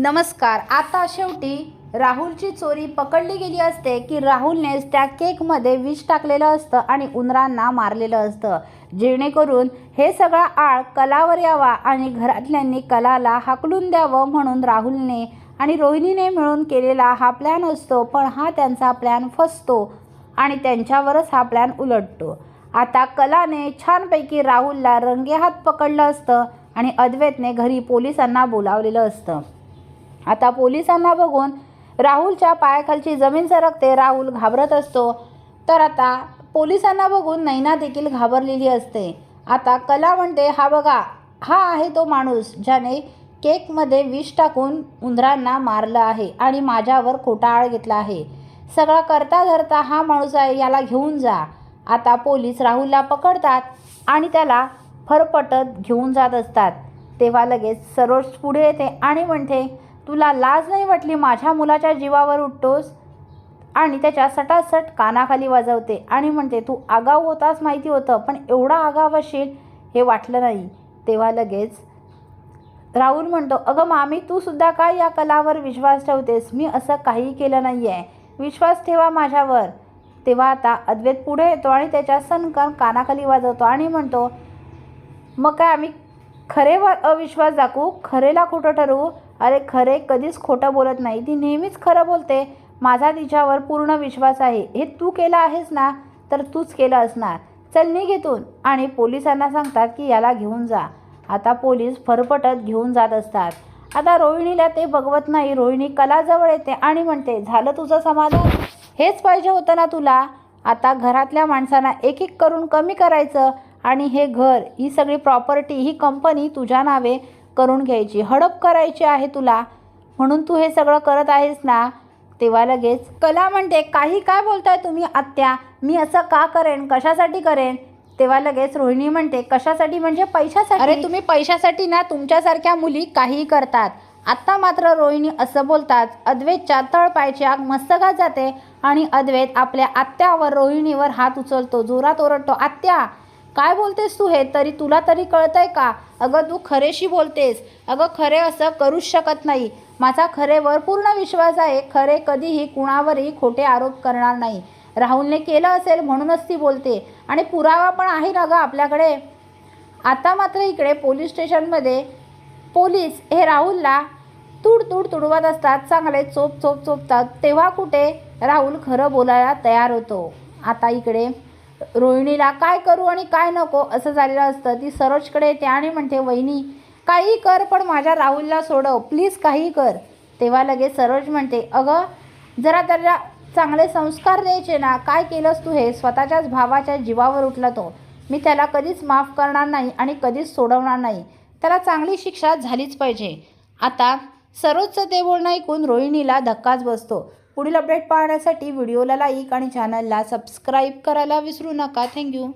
नमस्कार आता शेवटी राहुलची चोरी पकडली गेली असते की राहुलनेच त्या केकमध्ये विष टाकलेलं असतं आणि उंदरांना मारलेलं असतं. जेणेकरून हे सगळा आळ कलावर यावा आणि घरातल्यांनी कलाला हाकलून द्यावं म्हणून राहुलने आणि रोहिणीने मिळून केलेला हा प्लॅन असतो पण हा त्यांचा प्लॅन फसतो आणि त्यांच्यावरच हा प्लॅन उलटतो. आता कलाने छानपैकी राहुलला रंगेहात पकडलं असतं आणि अद्वैतने घरी पोलिसांना बोलावलेलं असतं. आता पोलिसांना बघून राहुलच्या पायाखालची जमीन सरकते राहुल घाबरत असतो. तर आता पोलिसांना बघून नैना देखील घाबरलेली असते. आता कला म्हणते हा बघा हा आहे तो माणूस ज्याने केकमध्ये विष टाकून उंदरांना मारलं आहे आणि माझ्यावर खोटा आळ घेतला आहे. सगळा करता धरता हा माणूस आहे याला घेऊन जा. आता पोलीस राहुलला पकडतात आणि त्याला फरफटत घेऊन जात असतात. तेव्हा लगेच सरोज पुढे येते आणि म्हणते तुला लाज नाही वाटली माझ्या मुलाच्या जीवावर उठतोस? आणि त्याच्या सटासट कानाखाली वाजवते आणि म्हणते तू आगाऊ होतास माहिती होतं पण एवढा आगाव असेल हे वाटलं नाही. तेव्हा लगेच राहुल म्हणतो अगं मामी तू सुद्धा काय या कलावर विश्वास ठेवतेस? मी असं काही केलं नाही आहे विश्वास ठेवा माझ्यावर. तेव्हा आता अद्वैत पुढे येतो आणि त्याच्या सनकन कानाखाली वाजवतो आणि म्हणतो मग काय आम्ही खरेवर अविश्वास दाखवू? खरेला खोटं ठरवू? अरे खरे कधीच खोटं बोलत नाही. ती नेहमीच खरं बोलते. माझा तिच्यावर पूर्ण विश्वास आहे. हे तू केलं आहेस ना तर तूच केलं असणार. चल निघेतून आणि पोलिसांना सांगतात की याला घेऊन जा. आता पोलीस फरफटत घेऊन जात असतात. आता रोहिणीला ते बघवत नाही. रोहिणी कलाजवळ येते आणि म्हणते झालं तुझं समाधान? हेच पाहिजे होतं ना तुला? आता घरातल्या माणसांना एक एक करून कमी करायचं आणि हे घर ही सगळी प्रॉपर्टी ही कंपनी तुझ्या नावे करून घ्यायची. हडप करायची आहे तुला. म्हणून तू हे सगळं करत आहेस ना? तेव्हा लगेच कला म्हणते काही काय बोलताय तुम्ही आत्या? मी असं का करेन? कशासाठी करेन? तेव्हा लगेच रोहिणी म्हणते कशासाठी? म्हणजे पैशासाठी. अरे तुम्ही पैशासाठी ना तुमच्यासारख्या मुली काहीही करतात. आत्ता मात्र रोहिणी असं बोलतात अद्वैतच्या तळपायची आग मस्तकात जाते आणि अद्वैत आपल्या आत्यावर रोहिणीवर हात उचलतो. जोरात ओरडतो आत्या काय बोलतेस तू हे? तरी तुला तरी कळतंय का? अगं तू खरेशी बोलतेस. अगं खरे असं करूच शकत नाही. माझा खरेवर पूर्ण विश्वास आहे. खरे कधीही कुणावरही खोटे आरोप करणार नाही. राहुलने केलं असेल म्हणूनच ती बोलते. आणि पुरावा पण आहे ना गं आपल्याकडे? आता मात्र इकडे पोलीस स्टेशनमध्ये पोलीस हे राहुलला तुड तुड तुडवत असतात. चांगले चोप चोप चोपतात. तेव्हा कुठे? राहुल खरं बोलायला तयार होतो. आता इकडे रोहिणीला काय करू आणि काय नको? असं झालेलं असतं. ती सरोजकडे येते आणि म्हणते वहिनी काही कर पण माझ्या राहुलला सोडव. प्लीज काही कर. तेव्हा लगेच सरोज म्हणते अगं जरा त्याला चांगले संस्कार द्यायचे ना. काय केलंस तू हे? स्वतःच्याच भावाच्या जीवावर उठला तो. मी त्याला कधीच माफ करणार नाही आणि कधीच सोडवणार नाही. त्याला चांगली शिक्षा झालीच पाहिजे. आता सरोजचं ते बोलणं ऐकून रोहिणीला धक्काच बसतो. पुढील अपडेट पाहण्यासाठी व्हिडिओला लाईक आणि चॅनलला सबस्क्राईब करायला विसरू नका. थँक्यू